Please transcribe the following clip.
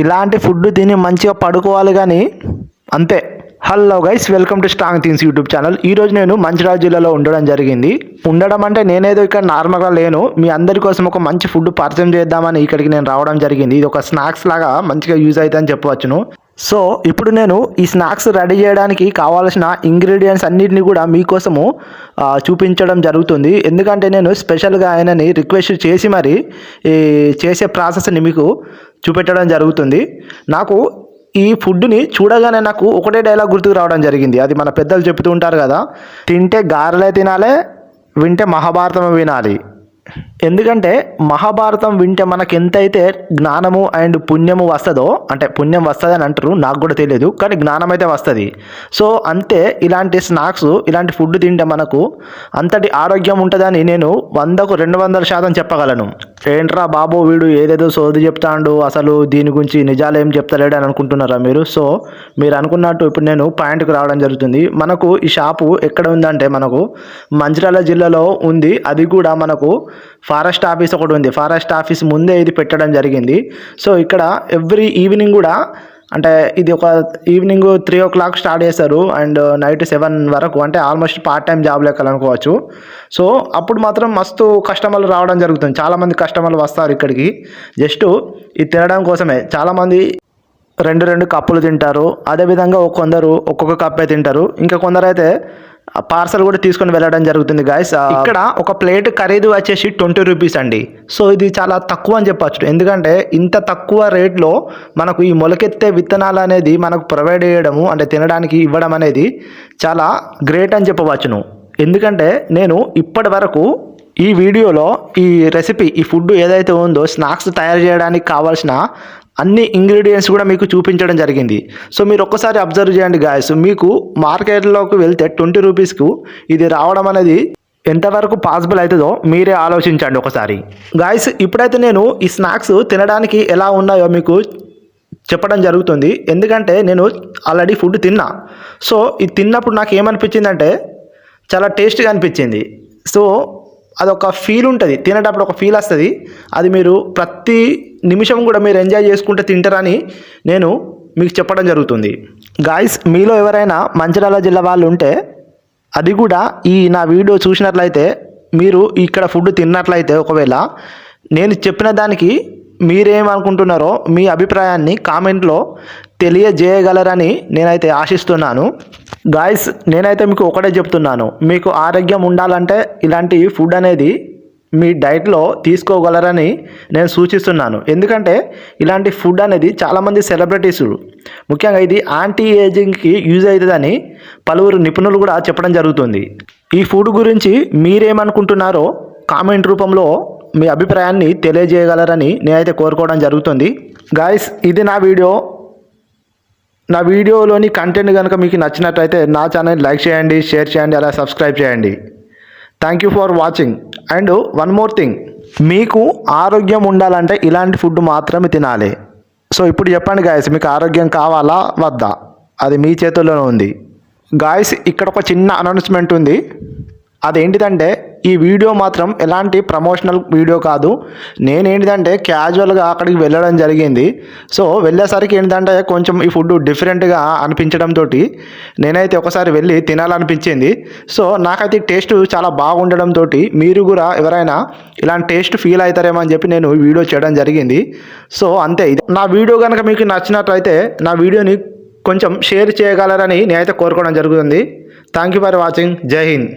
ఇలాంటి ఫుడ్ తిని మంచిగా పడుకోవాలి కానీ అంతే. Hello guys welcome to strong things YouTube channel ఈ రోజు నేను మంచిర్యాల జిల్లాలో ఉండడం జరిగింది. ఉండడం అంటే నేనేదో ఇక్కడ నార్మల్గా లేను. మీ అందరి కోసం ఒక మంచి ఫుడ్ పరిచయం చేద్దామని ఇక్కడికి నేను రావడం జరిగింది. ఇది ఒక స్నాక్స్ లాగా మంచిగా యూజ్ అవుతుందని చెప్పవచ్చును. సో ఇప్పుడు నేను ఈ స్నాక్స్ రెడీ చేయడానికి కావాల్సిన ఇంగ్రీడియంట్స్ అన్నిటిని కూడా మీకోసము చూపించడం జరుగుతుంది. ఎందుకంటే నేను స్పెషల్గా ఆయనని రిక్వెస్ట్ చేసి మరి ఈ చేసే ప్రాసెస్ని మీకు చూపెట్టడం జరుగుతుంది. నాకు ఈ ఫుడ్ని చూడగానే నాకు ఒకటే డైలాగ్ గుర్తుకు రావడం జరిగింది. అది మన పెద్దలు చెప్తూ ఉంటారు కదా తింటే గారెలే తినాలే వింటే మహాభారతం వినాలి. ఎందుకంటే మహాభారతం వింటే మనకి ఎంతైతే జ్ఞానము అండ్ పుణ్యము వస్తుందో అంటే పుణ్యం వస్తుంది అని అంటారు నాకు కూడా తెలియదు కానీ జ్ఞానం అయితే వస్తుంది. సో అంతే ఇలాంటి స్నాక్స్ ఇలాంటి ఫుడ్ తింటే మనకు అంతటి ఆరోగ్యం ఉంటుందని నేను వందకు రెండు వందల శాతం చెప్పగలను. ఏంట్రా బాబు వీడు ఏదేదో సోది చెప్తాండు అసలు దీని గురించి నిజాలు ఏం చెప్తలేడు అని అనుకుంటున్నారా మీరు? సో మీరు అనుకున్నట్టు ఇప్పుడు నేను పాయింట్కి రావడం జరుగుతుంది. మనకు ఈ షాపు ఎక్కడ ఉందంటే మనకు మంచిర్యాల జిల్లాలో ఉంది. అది కూడా మనకు ఫారెస్ట్ ఆఫీస్ ఒకటి ఉంది. ఫారెస్ట్ ఆఫీస్ ముందే ఇది పెట్టడం జరిగింది. సో ఇక్కడ ఎవ్రీ ఈవినింగ్ కూడా అంటే ఇది ఒక evening three o'clock start చేస్తారు అండ్ నైట్ సెవెన్ వరకు అంటే ఆల్మోస్ట్ పార్ట్ టైం జాబ్ లెక్కలు అనుకోవచ్చు. సో అప్పుడు మాత్రం మస్తు కస్టమర్లు రావడం జరుగుతుంది. చాలామంది కస్టమర్లు వస్తారు ఇక్కడికి. జస్ట్ ఇది తినడం కోసమే. చాలామంది రెండు రెండు కప్పులు తింటారు. అదేవిధంగా ఒక కొందరు ఒక్కొక్క కప్పే తింటారు. ఇంకా కొందరు అయితే పార్సల్ కూడా తీసుకొని వెళ్ళడం జరుగుతుంది గాయస్ ఇక్కడ ఒక ప్లేట్ ఖరీదు వచ్చేసి ట్వంటీ రూపీస్ అండి. సో ఇది చాలా తక్కువ అని చెప్పచ్చు. ఎందుకంటే ఇంత తక్కువ రేట్లో మనకు ఈ మొలకెత్తే విత్తనాలు అనేది మనకు ప్రొవైడ్ చేయడము అంటే తినడానికి ఇవ్వడం అనేది చాలా గ్రేట్ అని చెప్పవచ్చును. ఎందుకంటే నేను ఇప్పటి వరకు ఈ వీడియోలో ఈ రెసిపీ ఈ ఫుడ్ ఏదైతే ఉందో స్నాక్స్ తయారు చేయడానికి కావాల్సిన అన్ని ఇంగ్రీడియంట్స్ కూడా మీకు చూపించడం జరిగింది. సో మీరు ఒక్కసారి అబ్జర్వ్ చేయండి గాయస్ మీకు మార్కెట్లోకి వెళ్తే ట్వంటీ రూపీస్కు ఇది రావడం అనేది ఎంతవరకు పాసిబుల్ అవుతుందో మీరే ఆలోచించండి ఒకసారి. గాయస్ ఇప్పుడైతే నేను ఈ స్నాక్స్ తినడానికి ఎలా ఉన్నాయో మీకు చెప్పడం జరుగుతుంది. ఎందుకంటే నేను ఆల్రెడీ ఫుడ్ తిన్నా. సో ఇది తిన్నప్పుడు నాకు ఏమనిపించిందంటే చాలా టేస్ట్గా అనిపించింది. సో అదొక ఫీల్ ఉంటుంది. తినేటప్పుడు ఒక ఫీల్ వస్తుంది. అది మీరు ప్రతి నిమిషం కూడా మీరు ఎంజాయ్ చేసుకుంటే తింటారని నేను మీకు చెప్పడం జరుగుతుంది. గాయస్ మీలో ఎవరైనా మంచిర్యాల జిల్లా వాళ్ళు ఉంటే అది కూడా ఈ నా వీడియో చూసినట్లయితే మీరు ఇక్కడ ఫుడ్ తిన్నట్లయితే ఒకవేళ నేను చెప్పిన దానికి మీరేమనుకుంటున్నారో మీ అభిప్రాయాన్ని కామెంట్లో తెలియజేయగలరని నేనైతే ఆశిస్తున్నాను. గాయస్ నేనైతే మీకు ఒకటే చెప్తున్నాను. మీకు ఆరోగ్యం ఉండాలంటే ఇలాంటి ఫుడ్ అనేది మీ డైట్లో తీసుకోగలరని నేను సూచిస్తున్నాను. ఎందుకంటే ఇలాంటి ఫుడ్ అనేది చాలామంది సెలబ్రిటీస్ ముఖ్యంగా ఇది యాంటీ ఏజింగ్కి యూజ్ అవుతుందని పలువురు నిపుణులు కూడా చెప్పడం జరుగుతుంది. ఈ ఫుడ్ గురించి మీరేమనుకుంటున్నారో కామెంట్ రూపంలో మీ అభిప్రాయాన్ని తెలియజేయగలరని నేనైతే కోరుకోవడం జరుగుతుంది. గాయస్ ఇది నా వీడియో నా వీడియోలోని కంటెంట్ కనుక మీకు నచ్చినట్లయితే నా ఛానల్ లైక్ చేయండి షేర్ చేయండి అలా సబ్స్క్రైబ్ చేయండి. Thank you for watching and one more thing మీకు ఆరోగ్యం ఉండాలంటే ఇలాంటి ఫుడ్ మాత్రమే తినాలి. సో ఇప్పుడు చెప్పండి గాయస్ మీకు ఆరోగ్యం కావాలా? వద్దా? అది మీ చేతుల్లోనే ఉంది. గాయస్ ఇక్కడ ఒక చిన్న అనౌన్స్మెంట్ ఉంది. అదేంటిదంటే ఈ వీడియో మాత్రం ఎలాంటి ప్రమోషనల్ వీడియో కాదు. నేనేంటిదంటే క్యాజువల్గా అక్కడికి వెళ్ళడం జరిగింది. సో వెళ్ళేసరికి ఏంటంటే కొంచెం ఈ ఫుడ్ డిఫరెంట్గా అనిపించడంతో నేనైతే ఒకసారి వెళ్ళి తినాలనిపించింది. సో నాకైతే టేస్ట్ చాలా బాగుండడంతో మీరు కూడా ఎవరైనా ఇలాంటి టేస్ట్ ఫీల్ అవుతారేమో అని చెప్పి నేను వీడియో చేయడం జరిగింది. సో అంతే. ఇది నా వీడియో కనుక మీకు నచ్చినట్లయితే నా వీడియోని కొంచెం షేర్ చేయగలరని నేనైతే కోరుకోవడం జరుగుతుంది. థ్యాంక్ యూ ఫర్ వాచింగ్ జై హింద్